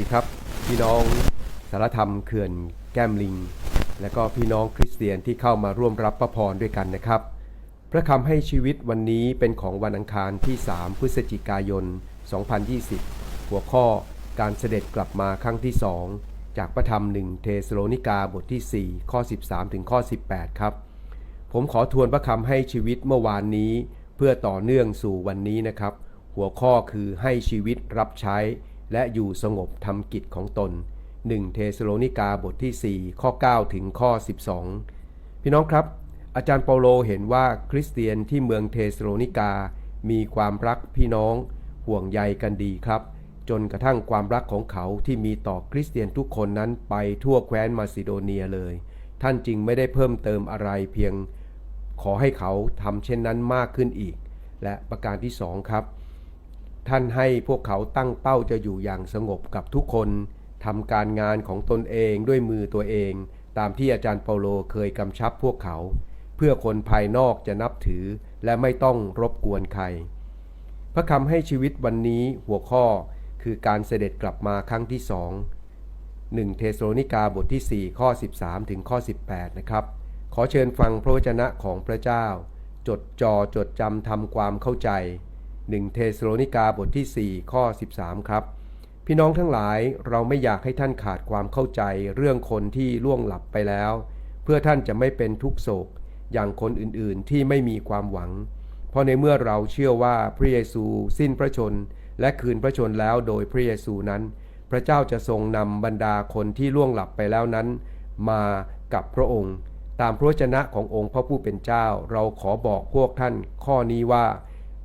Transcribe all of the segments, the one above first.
ดีครับ พี่น้องสารธรรมเขื่อนแก้มลิง และก็พี่น้องคริสเตียนที่เข้ามาร่วมรับประพรด้วยกันนะครับ พระคำให้ชีวิตวันนี้เป็นของวันอังคารที่ 3 พฤศจิกายน 2020 หัวข้อการเสด็จกลับมาครั้งที่2จากพระธรรมหนึ่งเทสโลนิกาบทที่ 4 ข้อ 13 ถึงข้อ 18 ครับ ผมขอทวนพระคำให้ชีวิตเมื่อวานนี้ เพื่อต่อเนื่องสู่วันนี้นะครับ หัวข้อคือให้ชีวิตรับใช้ และอยู่สงบทำกิจของตน 1 เทสโลนิกาบทที่ 4 ข้อ 9 ถึงข้อ 12 พี่น้องครับ อาจารย์เปาโลเห็นว่าคริสเตียนที่เมืองเทสโลนิกา มีความรักพี่น้องห่วงใยกันดีครับ จนกระทั่งความรักของเขาที่มีต่อคริสเตียนทุกคนนั้นไปทั่วแคว้นมาซิโดเนียเลย ท่านจึงไม่ได้เพิ่มเติมอะไรเพียงขอให้เขาทำเช่นนั้นมากขึ้นอีก และประการที่สองครับ ท่านให้พวกเขาตั้งเป้าจะอยู่อย่างสงบกับทุกคนทำการงานของตนเองด้วยมือตัวเอง ตามที่อาจารย์เปาโลเคยกำชับพวกเขา เพื่อคนภายนอกจะนับถือและไม่ต้องรบกวนใคร พระคำให้ชีวิตวันนี้หัวข้อคือการเสด็จกลับมาครั้งที่สอง1เทสโลนิกาบทที่ 4 ข้อ 13 ถึงข้อ 18 นะครับ ขอเชิญฟังพระวจนะของพระเจ้า จดจ่อจดจำทำความเข้าใจ 1 เทสโลนิกาบทที่ 4 ข้อ 13 ครับ พี่น้องทั้งหลายเราไม่อยากให้ท่านขาดความเข้าใจเรื่องคนที่ล่วงหลับไปแล้ว เพื่อท่านจะไม่เป็นทุกโศก อย่างคนอื่นๆที่ไม่มีความหวัง เพราะในเมื่อเราเชื่อว่าพระเยซูสิ้นพระชน และคืนพระชนแล้วโดยพระเยซูนั้น พระเจ้าจะทรงนำบรรดาคนที่ล่วงหลับไปแล้วนั้น มากับพระองค์ ตามพระวจนะขององค์พระผู้เป็นเจ้า เราขอบอกพวกท่านข้อนี้ว่า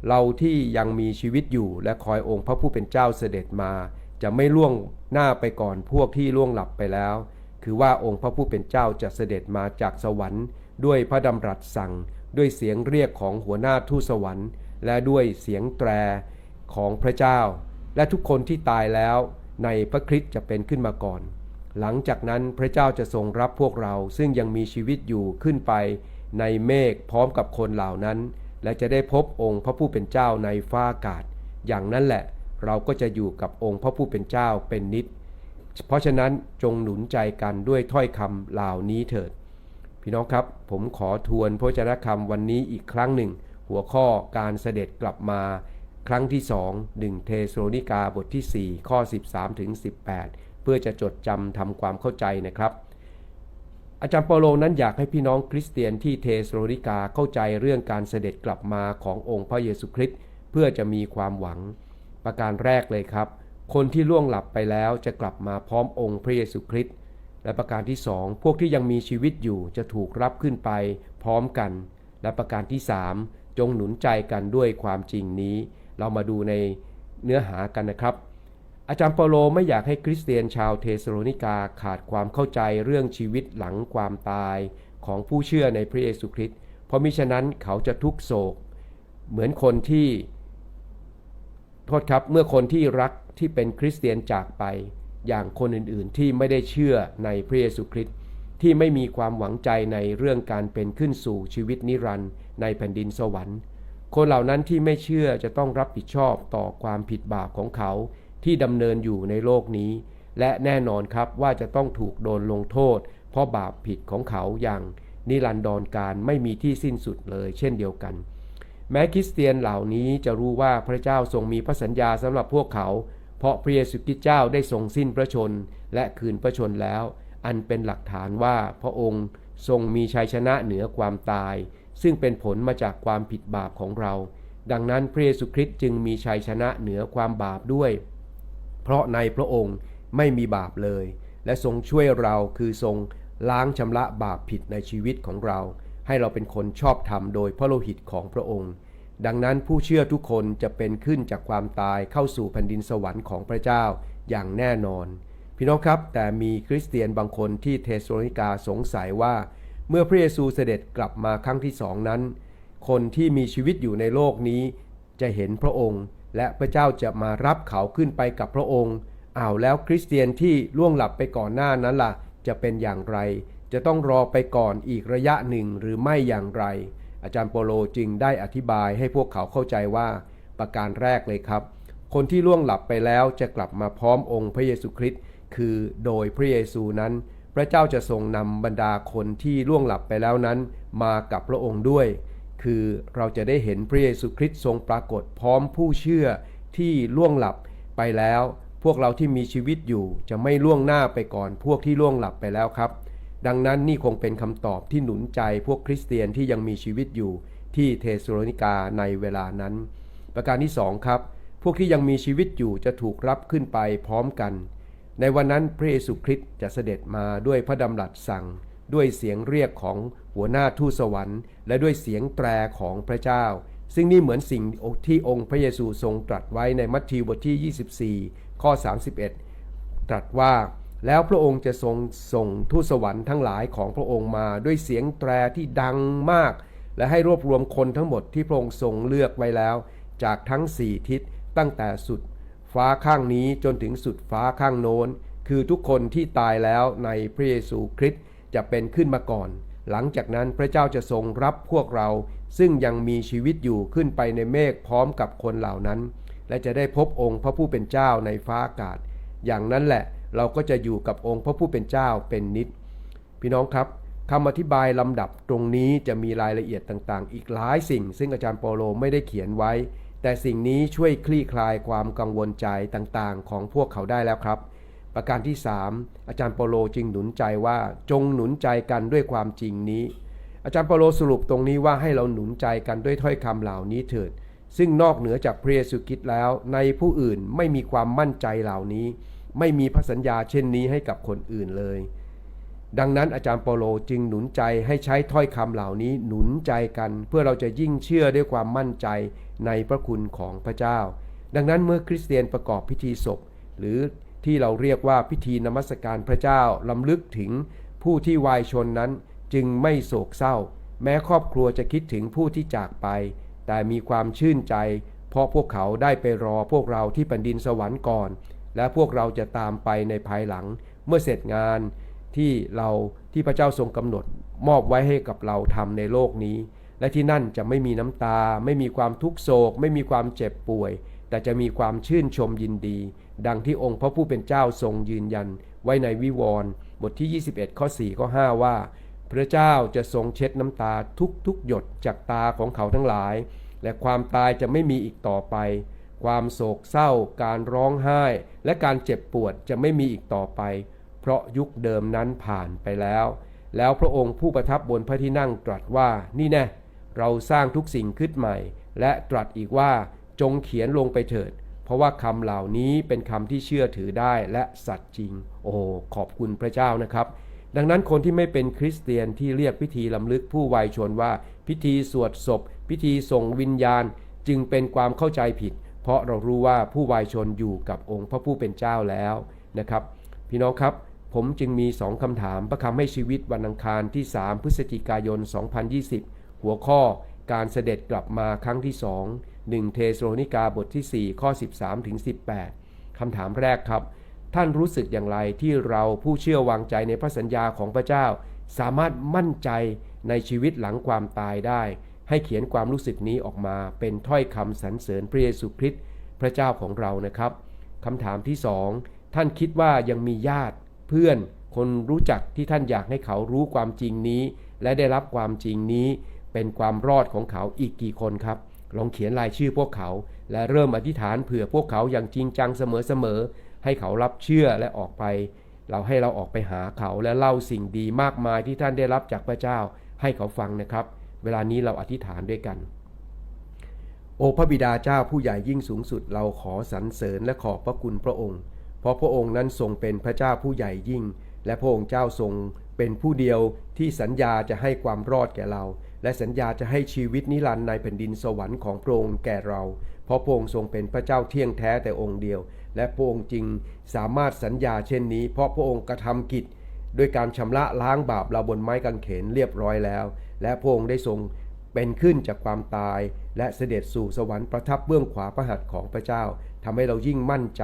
เราที่ยังมีชีวิตอยู่และคอยองค์พระผู้เป็นเจ้าเสด็จมา จะไม่ล่วงหน้าไปก่อนพวกที่ล่วงหลับไปแล้ว คือว่าองค์พระผู้เป็นเจ้าจะเสด็จมาจากสวรรค์ ด้วยพระดำรัสสั่ง ด้วยเสียงเรียกของหัวหน้าทูตสวรรค์ และด้วยเสียงแตรของพระเจ้า และทุกคนที่ตายแล้ว ในพระคริสต์จะเป็นขึ้นมาก่อน หลังจากนั้นพระเจ้าจะทรงรับพวกเราซึ่งยังมีชีวิตอยู่ขึ้นไป ในเมฆพร้อมกับคนเหล่านั้น และจะได้พบองค์พระผู้เป็นเจ้าในฟ้าอากาศ อย่างนั้นแหละเราก็จะอยู่กับองค์พระผู้เป็นเจ้าเป็นนิจเพราะฉะนั้นจงหนุนใจกันด้วยถ้อยคำเหล่านี้เถิด พี่น้องครับ ผมขอทวนพระเจรคำวันนี้อีกครั้งหนึ่ง หัวข้อการเสด็จกลับมา ครั้งที่2 1เทสโลนิกาบทที่ 4 ข้อ 13ถึง18 เพื่อจะจดจำทำความเข้าใจนะครับ อาจารย์เปาโลนั้นอยากให้พี่น้องคริสเตียนที่เทสโลนิกาเข้าใจเรื่องการเสด็จกลับมาขององค์พระเยซูคริสต์เพื่อจะมีความหวัง ประการแรกเลยครับ คนที่ล่วงหลับไปแล้วจะกลับมาพร้อมองค์พระเยซูคริสต์และประการที่สองพวกที่ยังมีชีวิตอยู่จะถูกรับขึ้นไปพร้อมกัน และประการที่สามจงหนุนใจกันด้วยความจริงนี้ เรามาดูในเนื้อหากันนะครับ อาจารย์เปาโลไม่อยากให้คริสเตียนชาวเทสโลนิกาขาดความเข้าใจเรื่องชีวิตหลังความตายของผู้เชื่อในพระเยซูคริสต์ เพราะมิฉะนั้นเขาจะทุกโศก เหมือนคนที่โทษครับเมื่อคนที่รักที่เป็นคริสเตียนจากไป อย่างคนอื่นๆที่ไม่ได้เชื่อในพระเยซูคริสต์ที่ไม่มีความหวังใจในเรื่องการเป็นขึ้นสู่ชีวิตนิรันดร์ในแผ่นดินสวรรค์ คนเหล่านั้นที่ไม่เชื่อจะต้องรับผิดชอบต่อความผิดบาปของเขา ที่ดำเนินอยู่ในโลกนี้ และแน่นอนครับว่าจะต้องถูกโดนลงโทษ เพราะบาปผิดของเขาอย่างนิรันดรการไม่มีที่สิ้นสุดเลยเช่นเดียวกัน แม้คริสเตียนเหล่านี้จะรู้ว่าพระเจ้าทรงมีพระสัญญาสำหรับพวกเขา เพราะพระเยซูคริสต์เจ้าได้ทรงสิ้นพระชน และคืนพระชนแล้ว อันเป็นหลักฐานว่าพระองค์ทรงมีชัยชนะเหนือความตาย ซึ่งเป็นผลมาจากความผิดบาปของเรา ดังนั้นพระเยซูคริสต์จึงมีชัยชนะเหนือความบาปด้วย เพราะในพระองค์ไม่มีบาปเลย และทรงช่วยเราคือทรงล้างชำระบาปผิดในชีวิตของเรา ให้เราเป็นคนชอบธรรมโดยพระโลหิตของพระองค์ ดังนั้นผู้เชื่อทุกคนจะเป็นขึ้นจากความตายเข้าสู่แผ่นดินสวรรค์ของพระเจ้าอย่างแน่นอน พี่น้องครับแต่มีคริสเตียนบางคนที่เทสโลนิกาสงสัยว่า เมื่อพระเยซูเสด็จกลับมาครั้งที่สองนั้น คนที่มีชีวิตอยู่ในโลกนี้จะเห็นพระองค์ และพระเจ้าจะมารับเขาขึ้นไปกับพระองค์อ้าวแล้วคริสเตียนที่ล่วงหลับไปก่อนหน้านั้นล่ะ จะเป็นอย่างไร จะต้องรอไปก่อนอีกระยะหนึ่งหรือไม่อย่างไร อาจารย์โปโลจึงได้อธิบายให้พวกเขาเข้าใจว่าประการแรกเลยครับ คนที่ล่วงหลับไปแล้วจะกลับมาพร้อมองค์พระเยซูคริสต์คือโดยพระเยซูนั้น พระเจ้าจะทรงนำบรรดาคนที่ล่วงหลับไปแล้วนั้น มากับพระองค์ด้วย คือเราจะได้เห็นพระเยซูคริสต์ทรงปรากฏพร้อมผู้เชื่อที่ล่วงหลับไปแล้ว พวกเราที่มีชีวิตอยู่จะไม่ล่วงหน้าไปก่อน พวกที่ล่วงหลับไปแล้วครับ ดังนั้นนี่คงเป็นคำตอบที่หนุนใจพวกคริสเตียนที่ยังมีชีวิตอยู่ที่เทสโลนิกาในเวลานั้น ประการที่สองครับ พวกที่ยังมีชีวิตอยู่จะถูกรับขึ้นไปพร้อมกัน ในวันนั้นพระเยซูคริสต์จะเสด็จมาด้วยพระดำรัสสั่ง ด้วยเสียงเรียกของหัวหน้าทูตสวรรค์ และด้วยเสียงแตรของพระเจ้า ซึ่งนี่เหมือนสิ่งที่องค์พระเยซูทรงตรัสไว้ในมัทธิวบทที่ 24 ข้อ 31 ตรัสว่าแล้วพระองค์จะทรงส่งทูตสวรรค์ทั้งหลายของพระองค์มาด้วยเสียงแตรที่ดังมาก และให้รวบรวมคนทั้งหมดที่พระองค์ทรงเลือกไว้แล้ว จากทั้งสี่ทิศตั้งแต่สุด ฟ้าข้างนี้จนถึงสุดฟ้าข้างโน้น คือทุกคนที่ตายแล้วในพระเยซูคริสต์ จะเป็นขึ้นมาก่อน หลังจากนั้นพระเจ้าจะทรงรับพวกเรา ซึ่งยังมีชีวิตอยู่ขึ้นไปในเมฆพร้อมกับคนเหล่านั้น และจะได้พบองค์พระผู้เป็นเจ้าในฟ้าอากาศ อย่างนั้นแหละเราก็จะอยู่กับองค์พระผู้เป็นเจ้าเป็นนิด พี่น้องครับคำอธิบายลำดับตรงนี้จะมีรายละเอียดต่างๆ อีกหลายสิ่ง ซึ่งอาจารย์เปาโลไม่ได้เขียนไว้ แต่สิ่งนี้ช่วยคลี่คลายความกังวลใจต่างๆ ของพวกเขาได้แล้วครับ ประการที่ 3 อาจารย์เปโลจึงหนุนใจว่าจงหนุนใจกันด้วยความจริงนี้ อาจารย์เปโลสรุปตรงนี้ว่าให้เราหนุนใจกันด้วยถ้อยคำเหล่านี้เถิด ซึ่งนอกเหนือจากพระเยซูคริสต์แล้ว ในผู้อื่นไม่มีความมั่นใจเหล่านี้ ไม่มีพระสัญญาเช่นนี้ให้กับคนอื่นเลย ดังนั้นอาจารย์เปโลจึงหนุนใจให้ใช้ถ้อยคำเหล่านี้หนุนใจกัน เพื่อเราจะยิ่งเชื่อด้วยความมั่นใจในพระคุณของพระเจ้า ดังนั้นเมื่อคริสเตียนประกอบพิธีศพหรือ ที่เราเรียกว่าพิธีนมัสการพระเจ้าลำลึกถึงผู้ที่วายชนนั้นจึงไม่โศกเศร้า แม้ครอบครัวจะคิดถึงผู้ที่จากไป แต่มีความชื่นใจ เพราะพวกเขาได้ไปรอพวกเราที่แผ่นดินสวรรค์ก่อน และพวกเราจะตามไปในภายหลัง เมื่อเสร็จงานที่เราที่พระเจ้าทรงกำหนด มอบไว้ให้กับเราทำในโลกนี้ และที่นั่นจะไม่มีน้ำตา ไม่มีความทุกโศก ไม่มีความเจ็บป่วย แต่จะมีความชื่นชมยินดี ดังที่องค์พระผู้เป็นเจ้าทรงยืนยัน ไว้ในวิวรณ์บทที่ 21 ข้อ 4 ข้อ 5 ว่า พระเจ้าจะทรงเช็ดน้ำตาทุกๆหยดจากตาของเขาทั้งหลาย และความตายจะไม่มีอีกต่อไป ความโศกเศร้า การร้องไห้ และการเจ็บปวดจะไม่มีอีกต่อไป เพราะยุคเดิมนั้นผ่านไปแล้ว แล้วพระองค์ผู้ประทับบนพระที่นั่งตรัสว่านี่แน่เราสร้างทุกสิ่งขึ้นใหม่ และตรัสอีกว่าจงเขียนลงไปเถิด เพราะว่าคำเหล่านี้เป็นคำที่เชื่อถือได้และสัตย์จริง โอ้ขอบคุณพระเจ้านะครับ ดังนั้นคนที่ไม่เป็นคริสเตียนที่เรียกพิธีลำลึกผู้วายชนว่า พิธีสวดศพ พิธีส่งวิญญาณ จึงเป็นความเข้าใจผิด เพราะเรารู้ว่าผู้วายชนอยู่กับองค์พระผู้เป็นเจ้าแล้วนะครับ พี่น้องครับผมจึงมี2คำถามประคำให้ชีวิตวันอังคารที่ 3 พฤศจิกายน 2020 หัวข้อการเสด็จกลับมาครั้งที่2 1 เทสโลนิกาบทที่ 4 ข้อ 13ถึง18 คำถามแรกครับ ท่านรู้สึกอย่างไรที่เราผู้เชื่อวางใจในพระสัญญาของพระเจ้า สามารถมั่นใจในชีวิตหลังความตายได้ ให้เขียนความรู้สึกนี้ออกมาเป็นถ้อยคำสรรเสริญพระเยซูคริสต์พระเจ้าของเรานะครับคำถามที่สองท่านคิดว่ายังมีญาติ เพื่อนคนรู้จักที่ท่านอยากให้เขารู้ความจริงนี้ และได้รับความจริงนี้เป็นความรอดของเขาอีกกี่คนครับ ลองเขียนรายชื่อพวกเขา และเริ่มอธิษฐานเผื่อพวกเขาอย่างจริงจังเสมอๆให้เขารับเชื่อและออกไป เราให้เราออกไปหาเขาและเล่าสิ่งดีมากมายที่ท่านได้รับจากพระเจ้า ให้เขาฟังนะครับ เวลานี้เราอธิษฐานด้วยกัน โอพระบิดาเจ้าผู้ใหญ่ยิ่งสูงสุดเราขอสรรเสริญและขอบพระคุณพระองค์ เพราะพระองค์นั้นทรงเป็นพระเจ้าผู้ใหญ่ยิ่ง และพระองค์เจ้าทรงเป็นผู้เดียวที่สัญญาจะให้ความรอดแก่เราและสัญญาจะให้ชีวิตนิรันดร์ในแผ่นดินสวรรค์ของพระองค์แก่เรา เพราะพระองค์ทรงเป็นพระเจ้าเที่ยงแท้แต่องค์เดียว และพระองค์จริงสามารถสัญญาเช่นนี้ เพราะพระองค์กระทำกิจด้วยการชำระล้างบาปเราบนไม้กางเขนเรียบร้อยแล้ว และพระองค์ได้ทรงเป็นขึ้นจากความตาย และเสด็จสู่สวรรค์ประทับเบื้องขวาพระหัตถ์ของพระเจ้าทำให้เรายิ่งมั่นใจ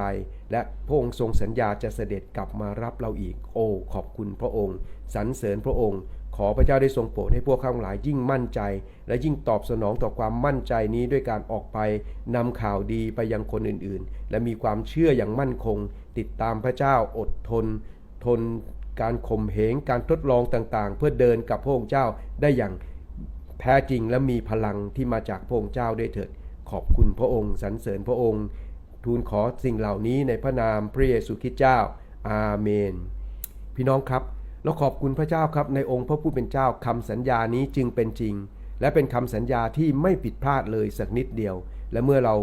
และพระองค์ทรงสัญญาจะเสด็จกลับมารับเราอีก โอ้ขอบคุณพระองค์สรรเสริญพระองค์ ขอพระเจ้าได้ทรงโปรดให้พวกข้างหลายยิ่งมั่นใจ และยิ่งตอบสนองต่อความมั่นใจนี้ด้วยการออกไปนำข่าวดีไปยังคนอื่นๆ และมีความเชื่ออย่างมั่นคง ติดตามพระเจ้าอดทน ทนการข่มเหงการทดลองต่างๆ เพื่อเดินกับพระองค์เจ้าได้อย่างแท้จริงและมีพลังที่มาจากพระองค์เจ้าด้วยเถิด ขอบคุณพระองค์สรรเสริญพระองค์ ทูลขอสิ่งเหล่านี้ในพระนามพระเยซูคริสต์เจ้า อาเมน พี่น้องครับ เราขอบคุณพระเจ้าครับในองค์พระผู้เป็นเจ้าคำสัญญานี้จึงเป็นจริง และเป็นคำสัญญาที่ไม่ผิดพลาดเลยสักนิดเดียว และเมื่อเรา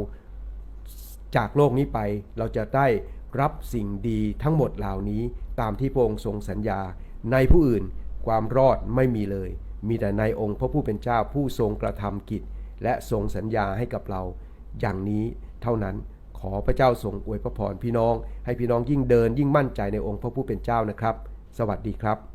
จากโลกนี้ไปเราจะได้รับสิ่งดีทั้งหมดเหล่านี้ตามที่พระองค์ทรงสัญญา ในผู้อื่นความรอดไม่มีเลย มีแต่ในองค์พระผู้เป็นเจ้าผู้ทรงกระทำกิจ และทรงสัญญาให้กับเรา อย่างนี้เท่านั้นขอพระเจ้าทรงอวยพระพรพี่น้อง ให้พี่น้องยิ่งเดินยิ่งมั่นใจในองค์พระผู้เป็นเจ้านะครับ สวัสดีครับ